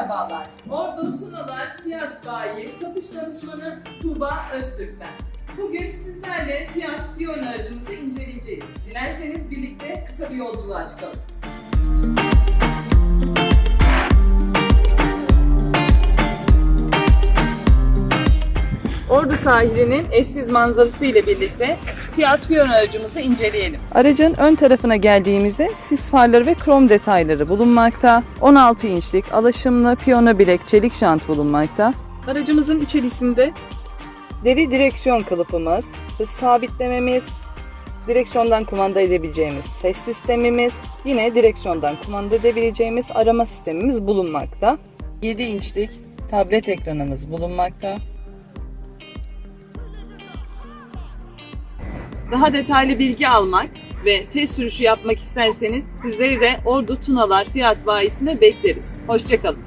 Merhabalar. Ordu Tunalar Fiyat Bayi Satış Danışmanı Tuğba Öztürk ben. Bugün sizlerle Fiyat Fiyon aracımızı inceleyeceğiz. Dilerseniz birlikte kısa bir yolculuğa çıkalım. Ordu sahilinin eşsiz manzarası ile birlikte Fiat Fiyon aracımızı inceleyelim. Aracın ön tarafına geldiğimizde sis farları ve krom detayları bulunmakta. 16 inçlik alaşımlı piyano bilek çelik şant bulunmakta. Aracımızın içerisinde deri direksiyon kılıfımız, hız sabitlememiz, direksiyondan kumanda edebileceğimiz ses sistemimiz, yine direksiyondan kumanda edebileceğimiz arama sistemimiz bulunmakta. 7 inçlik tablet ekranımız bulunmakta. Daha detaylı bilgi almak ve test sürüşü yapmak isterseniz sizleri de Ordu Tunalar Fiyat Bayisi'ne bekleriz. Hoşçakalın.